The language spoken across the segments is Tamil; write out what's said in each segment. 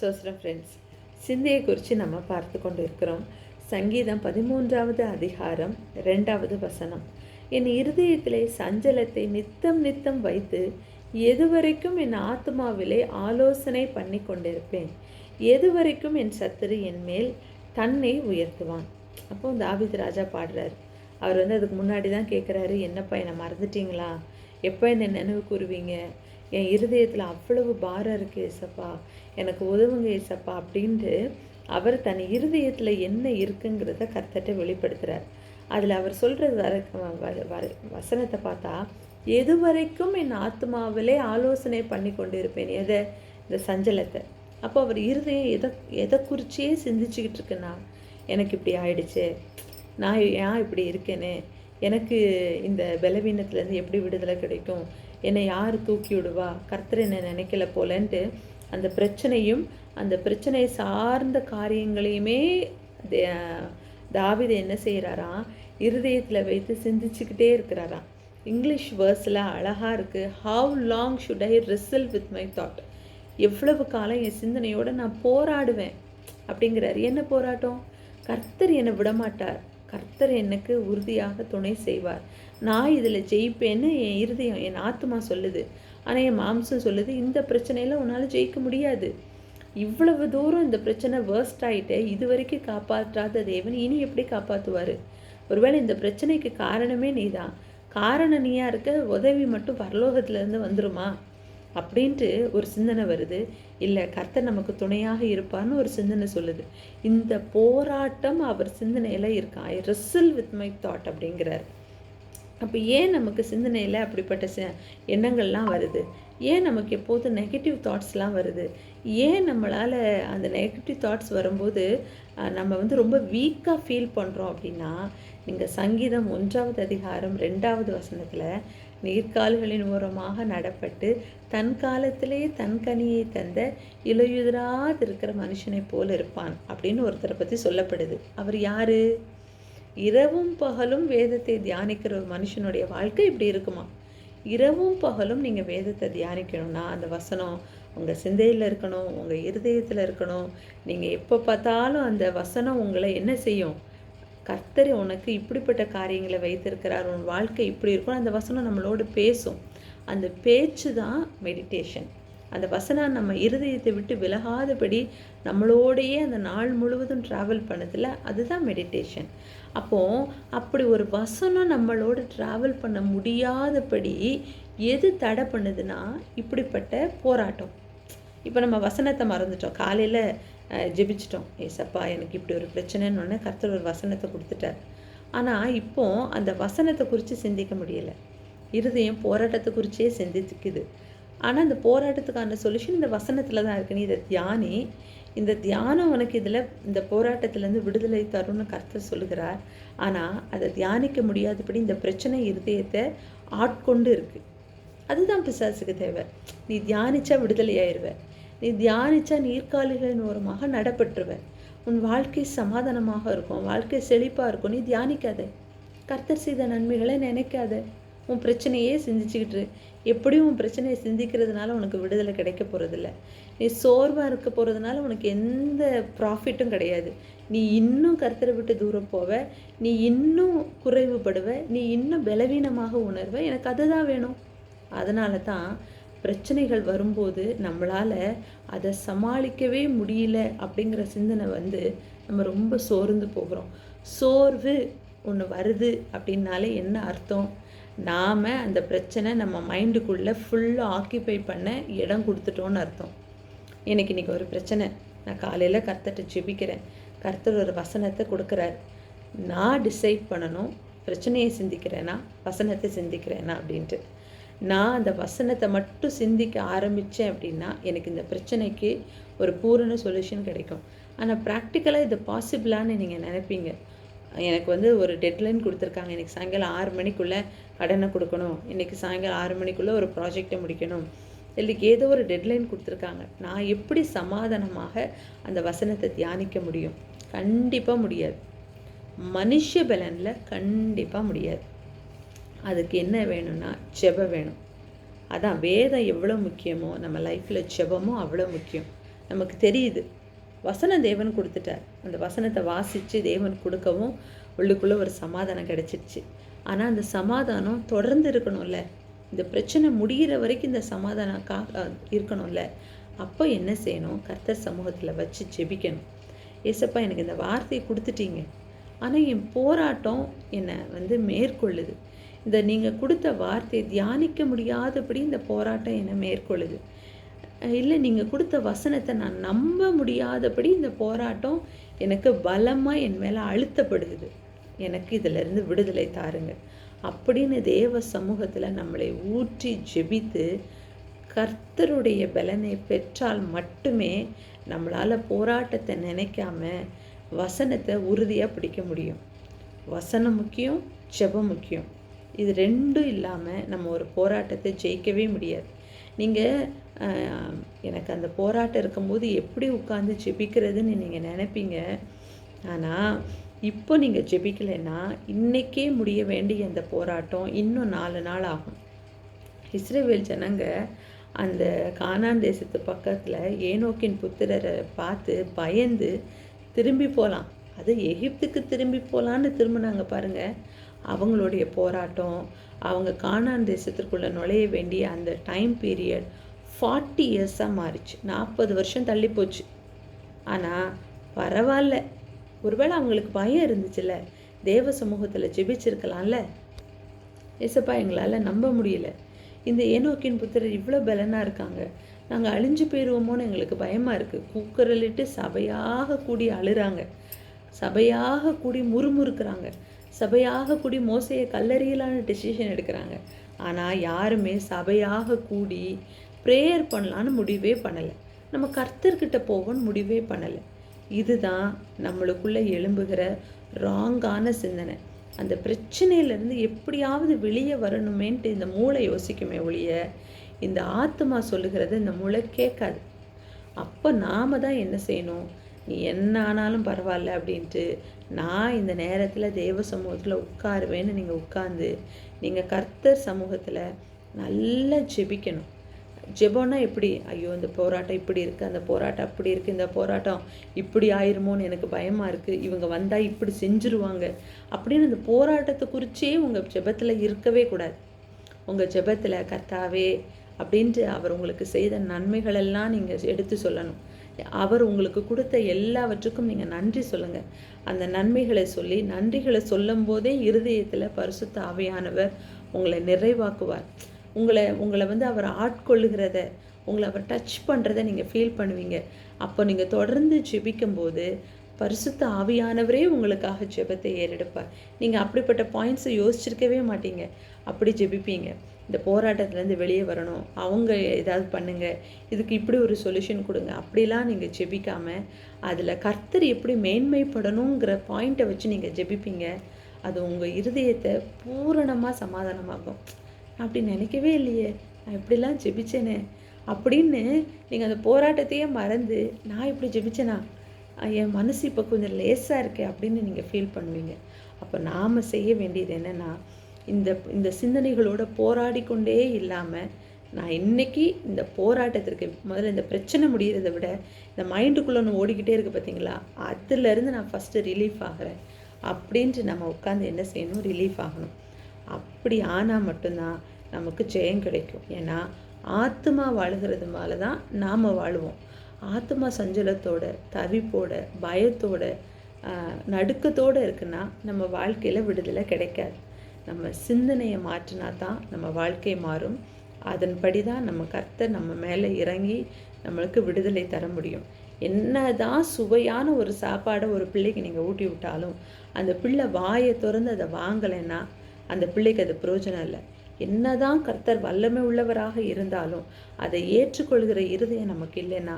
சோஸ்ரம் ஃப்ரெண்ட்ஸ் சிந்தையை குறித்து நம்ம பார்த்து கொண்டு இருக்கிறோம் சங்கீதம் பதிமூன்றாவது அதிகாரம் ரெண்டாவது வசனம். என் இருதயத்திலே சஞ்சலத்தை நித்தம் நித்தம் வைத்து எதுவரைக்கும் என் ஆத்மாவிலே ஆலோசனை பண்ணி கொண்டிருப்பேன். எதுவரைக்கும் என் சத்துரு என் மேல் தன்னை உயர்த்துவான். அப்போ தாவித் ராஜா பாடுறாரு. அவர் வந்து அதுக்கு முன்னாடி தான் கேட்குறாரு என்னப்பா என்னை மறந்துட்டீங்களா? எப்போ என்னை நினைவு கூறுவீங்க? என் இருதயத்தில் அவ்வளவு பாரம் இருக்குது ஏசப்பா. எனக்கு உதவுங்க ஏசப்பா அப்படின்ட்டு அவர் தன் இருதயத்தில் என்ன இருக்குங்கிறத கர்த்தட்ட வெளிப்படுத்துகிறார் அதில் அவர் சொல்கிறது வர வ- வர- வசனத்தை பார்த்தா எது வரைக்கும் என் ஆத்மாவிலே ஆலோசனை பண்ணி கொண்டு இருப்பேன் எதை? இந்த சஞ்சலத்தை. அப்போ அவர் இருதயம் எதை எதை குறிச்சியே சிந்திச்சுக்கிட்டு இருக்குன்னா எனக்கு இப்படி ஆயிடுச்சு. நான் ஏன் இப்படி இருக்கேனே? எனக்கு இந்த பலவீனத்துலேருந்து எப்படி விடுதலை கிடைக்கும்? என்னை யார் தூக்கி விடுவா? கர்த்தர் என்னை நினைக்கல போலன்ட்டு அந்த பிரச்சனையும் அந்த பிரச்சனையை சார்ந்த காரியங்களையுமே தாவிதை என்ன செய்கிறாராம் இருதயத்தில் வைத்து சிந்திச்சுக்கிட்டே இருக்கிறாராம். இங்கிலீஷ் வேர்ஸில் அழகாக இருக்குது how long should I wrestle with my thought எவ்வளவு காலம் என் சிந்தனையோடு நான் போராடுவேன் அப்படிங்கிறார். என்ன போராட்டம்? கர்த்தர் என்னை விடமாட்டார். கர்த்தர் எனக்கு உறுதியாக துணை செய்வார். நான் இதில் ஜெயிப்பேன்னு என் இருதயம் என் ஆத்மா சொல்லுது. ஆனால் என் மாம்சம் சொல்லுது இந்த பிரச்சனையில் உன்னால் ஜெயிக்க முடியாது. இவ்வளவு தூரம் இந்த பிரச்சனை வேர்ஸ்ட் ஆகிட்டு இது வரைக்கும் காப்பாற்றாத தேவன் இனி எப்படி காப்பாற்றுவார் ஒருவேளை இந்த பிரச்சனைக்கு காரணமே நீ தான் காரணம் நீயா இருக்க உதவி மட்டும் பரலோகத்திலேருந்து வந்துருமா? அப்படின்ட்டு ஒரு சிந்தனை வருது. இல்லை கர்த்தர் நமக்கு துணையாக இருப்பார்னு ஒரு சிந்தனை சொல்லுது. இந்த போராட்டம் அவர் சிந்தனையில் இருக்கான் I wrestle with my thought அப்படிங்கிறார். அப்போ ஏன் நமக்கு சிந்தனையில் அப்படிப்பட்ட எண்ணங்கள்லாம் வருது? ஏன் நமக்கு எப்போதும் நெகட்டிவ் தாட்ஸ்லாம் வருது? ஏன் நம்மளால் அந்த நெகட்டிவ் தாட்ஸ் வரும்போது நம்ம வந்து ரொம்ப வீக்காக ஃபீல் பண்ணுறோம் அப்படின்னா நீங்கள் சங்கீதம் ஒன்றாவது அதிகாரம் ரெண்டாவது வசனத்தில் நீர்க்கால்களின் ஓரமாக நடப்பட்டு தன் காலத்திலே தன் கனியை தந்த இலையுதிராது இருக்கிற மனுஷனைப் போல் இருப்பான் அப்படின்னு ஒருத்தரை பற்றி சொல்லப்படுது. அவர் யார்? இரவும் பகலும் வேதத்தை தியானிக்கிற ஒரு மனுஷனுடைய வாழ்க்கை இப்படி இருக்குமா? இரவும் பகலும் நீங்கள் வேதத்தை தியானிக்கணும்னா அந்த வசனம் உங்கள் சிந்தையில் இருக்கணும் உங்கள் இருதயத்தில் இருக்கணும். நீங்கள் எப்போ பார்த்தாலும் அந்த வசனம் உங்களை என்ன செய்யும்? கர்த்தர் உனக்கு இப்படிப்பட்ட காரியங்களை வைத்திருக்கிறார் உன் வாழ்க்கை இப்படி இருக்கும். அந்த வசனம் நம்மளோடு பேசும். அந்த பேச்சு தான் மெடிடேஷன் அந்த வசனம் நம்ம இருதயத்தை விட்டு விலகாதபடி நம்மளோடையே அந்த நாள் முழுவதும் ட்ராவல் பண்ணதில்ல அதுதான் மெடிடேஷன் அப்போது அப்படி ஒரு வசனம் நம்மளோட ட்ராவல் பண்ண முடியாதபடி எது தடை பண்ணுதுன்னா இப்படிப்பட்ட போராட்டம். இப்போ நம்ம வசனத்தை மறந்துட்டோம். காலையில் ஜெபிச்சிட்டோம். ஏசப்பா எனக்கு இப்படி ஒரு பிரச்சனைன்னு ஒன்று கர்த்தர் ஒரு வசனத்தை கொடுத்துட்டார். ஆனால் இப்போ அந்த வசனத்தை குறித்து சிந்திக்க முடியலை. இருதயம் போராட்டத்தை குறிச்சே சிந்திக்குது. ஆனால் அந்த போராட்டத்துக்கான சொல்யூஷன் இந்த வசனத்தில் தான் இருக்கு. நீ இதை தியானி இந்த தியானம் உனக்கு இதில் இந்த போராட்டத்திலேருந்து விடுதலை தரும்னு கர்த்தர் சொல்லுகிறார். ஆனால் அதை தியானிக்க முடியாதபடி இந்த பிரச்சனை இருதயத்தை ஆட்கொண்டு இருக்குது அதுதான் பிசாசுக்கு தேவை. நீ தியானிச்சா விடுதலையாயிருவேன் நீ தியானிச்சா நீர்க்காலிகளின் ஓரமாக நடப்பட்டுருவ உன் வாழ்க்கை சமாதானமாக இருக்கும் வாழ்க்கை செழிப்பாக இருக்கும். நீ தியானிக்காத. கர்த்தர் செய்த நன்மைகளை நினைக்காத. உன் பிரச்சனையே சிந்திச்சுக்கிட்டு எப்படியும் உன் பிரச்சனையை சிந்திக்கிறதுனால உனக்கு விடுதலை கிடைக்க போகிறதில்ல நீ சோர்வாக இருக்க போகிறதுனால உனக்கு எந்த ப்ராஃபிட்டும் கிடையாது. நீ இன்னும் கர்த்தரை விட்டு தூரம் போவ. நீ இன்னும் குறைவுபடுவ. நீ இன்னும் பலவீனமாக உணர்வ. எனக்கு அதுதான் வேணும். அதனால தான் பிரச்சனைகள் வரும்போது நம்மளால் அதை சமாளிக்கவே முடியல அப்படிங்கிற சிந்தனை வந்து நம்ம ரொம்ப சோர்ந்து போகிறோம். சோர்வு ஒன்று வருது அப்படின்னாலே என்ன அர்த்தம்? நாம் அந்த பிரச்சனை நம்ம மைண்டுக்குள்ளே ஃபுல்லாக ஆக்கியபை பண்ண இடம் கொடுத்துட்டோன்னு அர்த்தம். எனக்கு இன்னைக்கு ஒரு பிரச்சனை. நான் காலையில் கர்த்தர்ட்ட ஜெபிக்கிறேன். கர்த்தர் ஒரு வசனத்தை கொடுக்குறார். நான் டிசைட் பண்ணணும். பிரச்சனையை சிந்திக்கிறேனா? வசனத்தை சிந்திக்கிறேனா? அப்படின்ட்டு. நான் அந்த வசனத்தை மட்டும் சிந்திக்க ஆரம்பித்தேன் அப்படின்னா எனக்கு இந்த பிரச்சனைக்கு ஒரு பூரண சொல்யூஷன் கிடைக்கும். ஆனால் ப்ராக்டிக்கலாக இது பாசிபிளான்னு நீங்கள் நினைப்பீங்க. எனக்கு வந்து ஒரு டெட்லைன் கொடுத்துருக்காங்க. இன்றைக்கி சாயங்காலம் ஆறு மணிக்குள்ளே கடனை கொடுக்கணும். இன்றைக்கி சாயங்காலம் ஆறு மணிக்குள்ளே ஒரு ப்ராஜெக்டை முடிக்கணும். இல்லைக்கு ஏதோ ஒரு டெட்லைன் கொடுத்துருக்காங்க. நான் எப்படி சமாதானமாக அந்த வசனத்தை தியானிக்க முடியும்? கண்டிப்பாக முடியாது. மனுஷ பலனில் கண்டிப்பாக முடியாது. அதுக்கு என்ன வேணும்னா ஜெபம் வேணும். அதான் வேதம் எவ்வளோ முக்கியமோ நம்ம லைஃப்பில் ஜெபமும் அவ்வளோ முக்கியம். நமக்கு தெரியுது. வசனம் தேவன் கொடுத்துட்டார். அந்த வசனத்தை வாசித்து தேவன் கொடுக்கவும் உள்ளுக்குள்ளே ஒரு சமாதானம் கிடச்சிருச்சு. ஆனால் அந்த சமாதானம் தொடர்ந்து இருக்கணும்ல. இந்த பிரச்சனை முடிகிற வரைக்கும் இந்த சமாதானம் கா இருக்கணும்ல. அப்போ என்ன செய்யணும்? கர்த்தர் சமூகத்தில் வச்சு ஜெபிக்கணும். ஏசப்பா எனக்கு இந்த வார்த்தையை கொடுத்துட்டீங்க. ஆனால் என் போராட்டம் என்னை வந்து மேற்கொள்ளுது. இந்த நீங்கள் கொடுத்த வார்த்தையை தியானிக்க முடியாதபடி இந்த போராட்டம் என்னை மேற்கொள்ளுது. இல்லை நீங்கள் கொடுத்த வசனத்தை நான் நம்ப முடியாதபடி இந்த போராட்டம் எனக்கு பலமாக என் மேலே அழுத்தப்படுது. எனக்கு இதிலிருந்து விடுதலை தாருங்க. அப்படின்னு தேவ சமூகத்தில் நம்மளை ஊற்றி ஜெபித்து கர்த்தருடைய பலனை பெற்றால் மட்டுமே நம்மளால் போராட்டத்தை நினைக்காம வசனத்தை உறுதியாக பிடிக்க முடியும். வசனம் முக்கியம் ஜெபம் முக்கியம். இது ரெண்டும் இல்லாமல் நம்ம ஒரு போராட்டத்தை ஜெயிக்கவே முடியாது. நீங்கள் எனக்கு அந்த போராட்டம் இருக்கும்போது எப்படி உட்காந்து ஜெபிக்கிறதுன்னு நீங்கள் நினைப்பீங்க. ஆனால் இப்போ நீங்கள் ஜெபிக்கலைன்னா இன்றைக்கே முடிய வேண்டிய அந்த போராட்டம் இன்னும் நாலு நாள் ஆகும். இஸ்ரேவேல் ஜனங்க அந்த கானான் தேசத்து பக்கத்தில் ஏனோக்கின் புத்திரரை பார்த்து பயந்து திரும்பி போகலாம் அது எகிப்துக்கு திரும்பி போகலான்னு திரும்பினாங்க பாருங்கள் அவங்களுடைய போராட்டம் அவங்க காணான் தேசத்திற்குள்ளே நுழைய வேண்டிய அந்த டைம் பீரியட் ஃபார்ட்டி இயர்ஸாக மாறிச்சு. நாற்பது வருஷம் தள்ளி போச்சு. ஆனால் பரவாயில்ல. ஒருவேளை அவங்களுக்கு பயம் இருந்துச்சுல்ல தேவ சமூகத்தில் ஜெபிச்சிருக்கலாம்ல? ஏசப்பா எங்களால் நம்ப முடியல. இந்த ஏனோக்கின் புத்திரர் இவ்வளோ பலனாக இருக்காங்க. நாங்கள் அழிஞ்சு போயிடுவோமோன்னு எங்களுக்கு பயமாக இருக்குது கூக்குரலிட்டு சபையாக கூடி அழுறாங்க. சபையாக கூடி முறுமுறுக்கிறாங்க. சபையாக கூடி மோசையை கல்லறியலான டெசிஷன் எடுக்கிறாங்க. ஆனால் யாருமே சபையாக கூடி ப்ரேயர் பண்ணலான்னு முடிவே பண்ணலை. நம்ம கர்த்தர்கிட்ட போகணும்னு முடிவே பண்ணலை. இதுதான் நம்மளுக்குள்ளே எழும்புகிற ராங்கான சிந்தனை. அந்த பிரச்சனையிலேருந்து எப்படியாவது வெளியே வரணுமேன்ட்டு இந்த மூளை யோசிக்குமே ஒழிய இந்த ஆத்மா சொல்லுகிறது இந்த மூளை கேட்காது. அப்போ நாம் தான் என்ன செய்யணும்? நீ என்ன ஆனாலும் பரவாயில்ல அப்படின்ட்டு நான் இந்த நேரத்தில் தேவ சமூகத்தில் உட்காருவேன்னு நீங்கள் உட்காந்து நீங்கள் கர்த்தர் சமூகத்தில் நல்லா ஜெபிக்கணும். ஜெபம்னா எப்படி? ஐயோ இந்த போராட்டம் இப்படி இருக்குது அந்த போராட்டம் அப்படி இருக்குது இந்த போராட்டம் இப்படி ஆயிருமோன்னு எனக்கு பயமாக இருக்குது இவங்க வந்தால் இப்படி செஞ்சுருவாங்க அப்படின்னு அந்த போராட்டத்தை குறிச்சே உங்கள் ஜெபத்தில் இருக்கவே கூடாது. உங்கள் ஜெபத்தில் கர்த்தாவே அப்படின்ட்டு அவர் உங்களுக்கு செய்த நன்மைகளெல்லாம் நீங்கள் எடுத்து சொல்லணும். அவர் உங்களுக்கு கொடுத்த எல்லாவற்றுக்கும் நீங்கள் நன்றி சொல்லுங்கள் அந்த நன்மைகளை சொல்லி நன்றிகளை சொல்லும் போதே இருதயத்தில் பரிசுத்த ஆவையானவர் உங்களை நிறைவாக்குவார். உங்களை உங்களை வந்து அவர் ஆட்கொள்ளுகிறத உங்களை அவர் டச் பண்ணுறத நீங்கள் ஃபீல் பண்ணுவீங்க. அப்போ நீங்கள் தொடர்ந்து ஜெபிக்கும்போது பரிசுத்த ஆவியானவரே உங்களுக்காக ஜெபத்தை ஏறெடுப்பார். நீங்கள் அப்படிப்பட்ட பாயிண்ட்ஸை யோசிச்சிருக்கவே மாட்டீங்க. அப்படி ஜெபிப்பீங்க. இந்த போராட்டத்துலேருந்து வெளியே வரணும். அவங்க ஏதாவது பண்ணுங்கள் இதுக்கு இப்படி ஒரு சொல்யூஷன் கொடுங்க. அப்படிலாம் நீங்கள் ஜெபிக்காமல் அதில் கர்த்தர் எப்படி மேன்மைப்படணுங்கிற பாயிண்ட்டை வச்சு நீங்கள் ஜெபிப்பீங்க. அது உங்கள் இருதயத்தை பூரணமாக சமாதானமாகும் அப்படி நினைக்கவே இல்லையே. நான் இப்படிலாம் ஜெபிச்சேனே. அப்படின்னு நீங்கள் அந்த போராட்டத்தையே மறந்து நான் இப்படி ஜெபிச்சேனா? என் மனசு இப்போ கொஞ்சம் லேஸாக இருக்கே அப்படின்னு நீங்கள் ஃபீல் பண்ணுவீங்க. அப்போ நாம் செய்ய வேண்டியது என்னென்னா இந்த இந்த சிந்தனைகளோட போராடி கொண்டே இல்லாமல் நான் இன்னைக்கு இந்த போராட்டத்திற்கு முதல்ல இந்த பிரச்சனை முடிகிறத விட இந்த மைண்டுக்குள்ளே ஒன்று ஓடிக்கிட்டே இருக்குது பார்த்தீங்களா அதுலேருந்து நான் ஃபஸ்ட்டு ரிலீஃப் ஆகிறேன். அப்படின்ட்டு நம்ம உட்காந்து என்ன செய்யணும்? ரிலீஃப் ஆகணும். அப்படி ஆனால் மட்டும்தான் நமக்கு ஜெயம் கிடைக்கும். ஏன்னா ஆத்மா வாழுகிறது மேலே தான் நாம் வாழுவோம். ஆத்மா சஞ்சலத்தோட தவிப்போட பயத்தோட நடுக்கத்தோடு இருக்குன்னா நம்ம வாழ்க்கையில் விடுதலை கிடைக்காது. நம்ம சிந்தனையை மாற்றினா தான் நம்ம வாழ்க்கை மாறும். அதன்படி தான் நம்ம கர்த்தர் நம்ம மேலே இறங்கி நம்மளுக்கு விடுதலை தர முடியும். என்ன தான் சுவையான ஒரு சாப்பாடை ஒரு பிள்ளைக்கு நீங்கள் ஊட்டி விட்டாலும் அந்த பிள்ளை வாயை திறந்து அதை வாங்கலைன்னா அந்த பிள்ளைக்கு அது பிரயோஜனம் இல்லை. என்னதான் கர்த்தர் வல்லமை உள்ளவராக இருந்தாலும் அதை ஏற்றுக்கொள்கிற இருதயம் நமக்கு இல்லைன்னா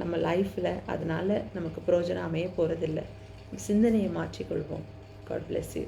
நம்ம லைஃப்பில் அதனால் நமக்கு பிரயோஜனம் அமைய போகிறதில்ல சிந்தனையை மாற்றிக்கொள்வோம். God bless you